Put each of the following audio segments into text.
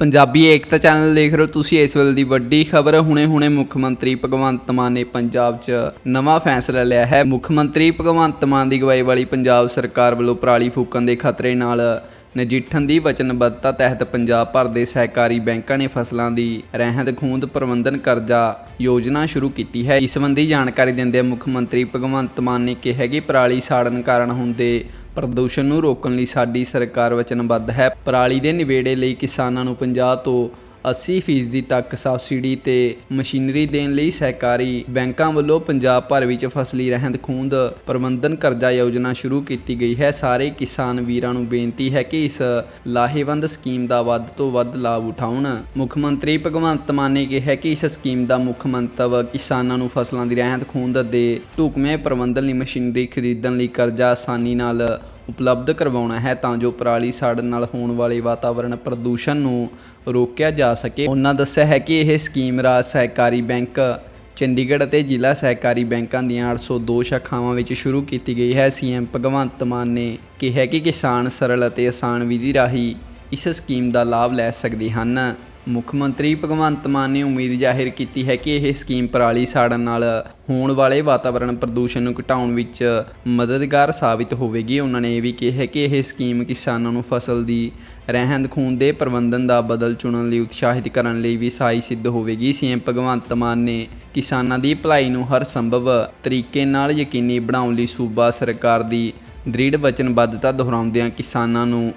ਪੰਜਾਬੀ ਏਕਤਾ channel ਦੇਖ ਰਹੇ ਹੋ ਤੁਸੀਂ, ਇਸ ਵੇਲੇ ਦੀ ਵੱਡੀ ਖਬਰ, ਹੁਣੇ-ਹੁਣੇ ਮੁੱਖ ਮੰਤਰੀ ਭਗਵੰਤ ਮਾਨ ਨੇ ਪੰਜਾਬ 'ਚ ਨਵਾਂ ਫੈਸਲਾ ਲਿਆ ਹੈ। ਮੁੱਖ ਮੰਤਰੀ ਭਗਵੰਤ ਮਾਨ ਦੀ ਅਗਵਾਈ ਵਾਲੀ ਪੰਜਾਬ ਸਰਕਾਰ ਵੱਲੋਂ ਪਰਾਲੀ ਫੂਕਣ ਦੇ ਖਤਰੇ ਨਾਲ ਨਜਿੱਠਣ ਦੀ ਵਚਨਬੱਧਤਾ ਤਹਿਤ ਪੰਜਾਬ ਭਰ ਦੇ ਸਹਿਕਾਰੀ ਬੈਂਕਾਂ ਨੇ ਫਸਲਾਂ ਦੀ ਰਹਿੰਦ ਖੂੰਦ ਪ੍ਰਬੰਧਨ ਕਰਜ਼ਾ ਯੋਜਨਾ ਸ਼ੁਰੂ ਕੀਤੀ ਹੈ। ਇਸ ਸੰਬੰਧੀ ਜਾਣਕਾਰੀ ਦਿੰਦੇ ਮੁੱਖ ਮੰਤਰੀ ਭਗਵੰਤ ਮਾਨ ਨੇ ਕਿਹਾ ਕਿ ਪਰਾਲੀ ਸਾੜਨ ਕਾਰਨ ਹੁੰਦੇ ਪ੍ਰਦੂਸ਼ਣ ਨੂੰ ਰੋਕਣ ਲਈ ਸਾਡੀ ਸਰਕਾਰ ਵਚਨਬੱਧ ਹੈ। ਪਰਾਲੀ ਦੇ ਨਿਵੇੜੇ ਲਈ ਕਿਸਾਨਾਂ ਨੂੰ 50 ਤੋਂ 80% ਫੀਸਦੀ ਤੱਕ ਸਬਸਿਡੀ ਤੇ ਮਸ਼ੀਨਰੀ ਦੇਣ ਲਈ ਸਹਿਕਾਰੀ ਬੈਂਕਾਂ ਵੱਲੋਂ ਪੰਜਾਬ ਭਰ ਵਿੱਚ ਫਸਲੀ ਰਹਿੰਦ ਖੂੰਹਦ ਪ੍ਰਬੰਧਨ ਕਰਜ਼ਾ ਯੋਜਨਾ ਸ਼ੁਰੂ ਕੀਤੀ ਗਈ ਹੈ। ਸਾਰੇ ਕਿਸਾਨ ਵੀਰਾਂ ਨੂੰ ਬੇਨਤੀ ਹੈ ਕਿ ਇਸ ਲਾਹੇਵੰਦ ਸਕੀਮ ਦਾ ਵੱਧ ਤੋਂ ਵੱਧ ਲਾਭ ਉਠਾਉਣ। ਮੁੱਖ ਮੰਤਰੀ ਭਗਵੰਤ ਮਾਨ ਨੇ ਕਿਹਾ ਕਿ ਇਸ ਸਕੀਮ ਦਾ ਮੁੱਖ ਮੰਤਵ ਕਿਸਾਨਾਂ ਨੂੰ ਫਸਲਾਂ ਦੀ ਰਹਿੰਦ ਖੂੰਹਦ ਦੇ ਢੁਕਵੇਂ ਪ੍ਰਬੰਧਨ ਲਈ ਮਸ਼ੀਨਰੀ ਖਰੀਦਣ ਲਈ ਕਰਜ਼ਾ ਆਸਾਨੀ ਨਾਲ ਉਪਲਬਧ ਕਰਵਾਉਣਾ ਹੈ ਤਾਂ ਜੋ ਪਰਾਲੀ ਸਾੜਨ ਨਾਲ ਹੋਣ ਵਾਲੇ ਵਾਤਾਵਰਣ ਪ੍ਰਦੂਸ਼ਣ ਨੂੰ ਰੋਕਿਆ ਜਾ ਸਕੇ। ਉਹਨਾਂ ਦੱਸਿਆ ਹੈ ਕਿ ਇਹ ਸਕੀਮ ਰਾਜ ਸਹਿਕਾਰੀ ਬੈਂਕ, ਚੰਡੀਗੜ੍ਹ ਅਤੇ ਜ਼ਿਲ੍ਹਾ ਸਹਿਕਾਰੀ ਬੈਂਕਾਂ ਦੀਆਂ 802 ਸ਼ਾਖਾਵਾਂ ਵਿੱਚ ਸ਼ੁਰੂ ਕੀਤੀ ਗਈ ਹੈ। ਸੀਐਮ ਭਗਵੰਤ ਮਾਨ ਨੇ ਕਿਹਾ ਕਿ ਕਿਸਾਨ ਸਰਲ ਅਤੇ ਆਸਾਨ ਵਿਧੀ ਰਾਹੀਂ ਇਸ ਸਕੀਮ ਦਾ ਲਾਭ ਲੈ ਸਕਦੇ ਹਨ। ਮੁੱਖ ਮੰਤਰੀ ਭਗਵੰਤ ਮਾਨ ਨੇ ਉਮੀਦ ਜ਼ਾਹਿਰ ਕੀਤੀ ਹੈ ਕਿ ਇਹ ਸਕੀਮ ਪਰਾਲੀ ਸਾੜਨ ਨਾਲ ਹੋਣ ਵਾਲੇ ਵਾਤਾਵਰਣ ਪ੍ਰਦੂਸ਼ਣ ਨੂੰ ਘਟਾਉਣ ਵਿੱਚ ਮਦਦਗਾਰ ਸਾਬਿਤ ਹੋਵੇਗੀ। ਉਹਨਾਂ ਨੇ ਇਹ ਵੀ ਕਿਹਾ ਕਿ ਇਹ ਸਕੀਮ ਕਿਸਾਨਾਂ ਨੂੰ ਫਸਲ ਦੀ ਰਹਿੰਦ ਖੂੰਹਦ ਦੇ ਪ੍ਰਬੰਧਨ ਦਾ ਬਦਲ ਚੁਣਨ ਲਈ ਉਤਸ਼ਾਹਿਤ ਕਰਨ ਲਈ ਵੀ ਸਹਾਈ ਸਿੱਧ ਹੋਵੇਗੀ। ਸੀਐਮ ਭਗਵੰਤ ਮਾਨ ਨੇ ਕਿਸਾਨਾਂ ਦੀ ਭਲਾਈ ਨੂੰ ਹਰ ਸੰਭਵ ਤਰੀਕੇ ਨਾਲ ਯਕੀਨੀ ਬਣਾਉਣ ਲਈ ਸੂਬਾ ਸਰਕਾਰ ਦੀ ਦ੍ਰਿੜ ਵਚਨਬੱਧਤਾ ਦੁਹਰਾਉਂਦਿਆਂ ਕਿਸਾਨਾਂ ਨੂੰ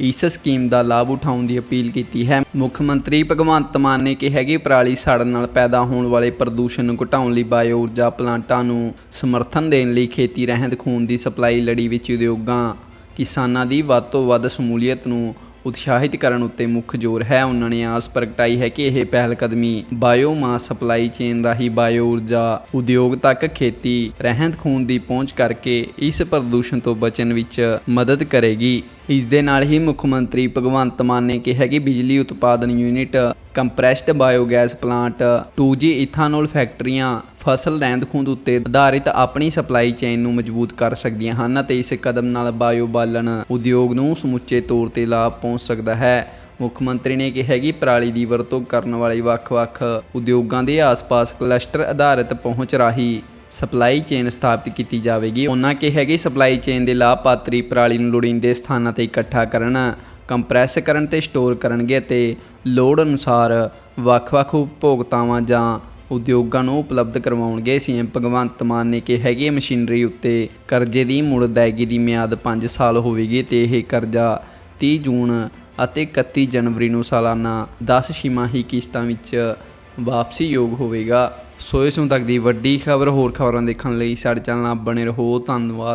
ਇਸ ਸਕੀਮ ਦਾ ਲਾਭ ਉਠਾਉਣ ਦੀ ਅਪੀਲ ਕੀਤੀ ਹੈ। ਮੁੱਖ ਮੰਤਰੀ ਭਗਵੰਤ ਮਾਨ ਨੇ ਕਿਹਾ ਕਿ ਪਰਾਲੀ ਸਾੜਨ ਨਾਲ ਪੈਦਾ ਹੋਣ ਵਾਲੇ ਪ੍ਰਦੂਸ਼ਣ ਨੂੰ ਘਟਾਉਣ ਲਈ ਬਾਇਓ ਊਰਜਾ ਪਲਾਂਟਾਂ ਨੂੰ ਸਮਰਥਨ ਦੇਣ ਲਈ ਖੇਤੀ ਰਹਿੰਦ ਖੂਨ ਦੀ ਸਪਲਾਈ ਲੜੀ ਵਿੱਚ ਉਦਯੋਗਾਂ ਕਿਸਾਨਾਂ ਦੀ ਵੱਧ ਤੋਂ ਵੱਧ ਸ਼ਮੂਲੀਅਤ ਨੂੰ ਉਤਸ਼ਾਹਿਤ ਕਰਨ ਉੱਤੇ ਮੁੱਖ ਜ਼ੋਰ ਹੈ। ਉਹਨਾਂ ਨੇ ਆਸ ਪ੍ਰਗਟਾਈ ਹੈ ਕਿ ਇਹ ਪਹਿਲ ਕਦਮੀ ਬਾਇਓਮਾਸ ਸਪਲਾਈ ਚੇਨ ਰਾਹੀਂ ਬਾਇਓ ਊਰਜਾ ਉਦਯੋਗ ਤੱਕ ਖੇਤੀ ਰਹਿੰਦ ਖੂਨ ਦੀ ਪਹੁੰਚ ਕਰਕੇ ਇਸ ਪ੍ਰਦੂਸ਼ਣ ਤੋਂ ਬਚਣ ਵਿੱਚ ਮਦਦ ਕਰੇਗੀ। ਇਸ ਦੇ ਨਾਲ ਹੀ ਮੁੱਖ ਮੰਤਰੀ ਭਗਵੰਤ ਮਾਨ ਨੇ ਕਿਹਾ ਕਿ ਬਿਜਲੀ ਉਤਪਾਦਨ unit compressed biogas plant 2G ethanol ਫੈਕਟਰੀਆਂ ਫਸਲ ਰਹਿੰਦ ਖੂੰਹਦ ਉੱਤੇ ਆਧਾਰਿਤ ਆਪਣੀ ਸਪਲਾਈ ਚੇਨ ਨੂੰ ਮਜ਼ਬੂਤ ਕਰ ਸਕਦੀਆਂ ਹਨ ਅਤੇ ਇਸ ਕਦਮ ਨਾਲ ਬਾਇਓ ਬਾਲਣ ਉਦਯੋਗ ਨੂੰ ਸਮੁੱਚੇ ਤੌਰ ਤੇ ਲਾਭ ਪਹੁੰਚ ਸਕਦਾ ਹੈ। ਮੁੱਖ ਮੰਤਰੀ ਨੇ ਕਿਹਾ ਕਿ ਪਰਾਲੀ ਦੀ ਵਰਤੋਂ ਕਰਨ ਵਾਲੇ ਵੱਖ-ਵੱਖ ਉਦਯੋਗਾਂ ਦੇ ਆਸ-ਪਾਸ ਕਲਸਟਰ ਆਧਾਰਿਤ ਪਹੁੰਚ ਰਾਹੀਂ ਸਪਲਾਈ ਚੇਨ ਸਥਾਪਿਤ ਕੀਤੀ ਜਾਵੇਗੀ। ਉਹਨਾਂ ਕਿਹਾ ਕਿ ਸਪਲਾਈ ਚੇਨ ਦੇ ਲਾਭਪਾਤਰੀ ਪਰਾਲੀ ਨੂੰ ਲੋੜੀਂਦੇ ਸਥਾਨਾਂ ਤੇ ਇਕੱਠਾ ਕਰਨ ਕੰਪਰੈਸ ਕਰਨ ਤੇ ਸਟੋਰ ਕਰਨਗੇ ਅਤੇ ਲੋੜ ਅਨੁਸਾਰ ਵੱਖ-ਵੱਖ ਉਪਭੋਗਤਾਵਾਂ ਜਾਂ ਉਦਯੋਗਾਂ ਨੂੰ ਉਪਲਬਧ ਕਰਵਾਉਣਗੇ। ਸੀਐਮ ਭਗਵੰਤ ਮਾਨ ਨੇ ਕਿਹਾ ਕਿ ਮਸ਼ੀਨਰੀ ਉੱਤੇ ਕਰਜ਼ੇ ਦੀ ਮੁੜ ਅਦਾਇਗੀ ਦੀ ਮਿਆਦ 5 ਸਾਲ ਹੋਵੇਗੀ ਤੇ ਇਹ ਕਰਜ਼ਾ 30 ਜੂਨ ਅਤੇ 31 ਜਨਵਰੀ ਨੂੰ ਸਾਲਾਨਾ 10 ਛਿਮਾਹੀ ਕਿਸ਼ਤਾਂ ਵਿੱਚ ਵਾਪਸੀ ਯੋਗ ਹੋਵੇਗਾ। ਸੋ ਇਸ ਨੂੰ ਤੱਕ ਦੀ ਵੱਡੀ ਖਬਰ, ਹੋਰ ਖਬਰਾਂ ਦੇਖਣ ਲਈ ਸਾਡੇ ਚੈਨਲ ਨਾਲ ਬਣੇ ਰਹੋ। ਧੰਨਵਾਦ।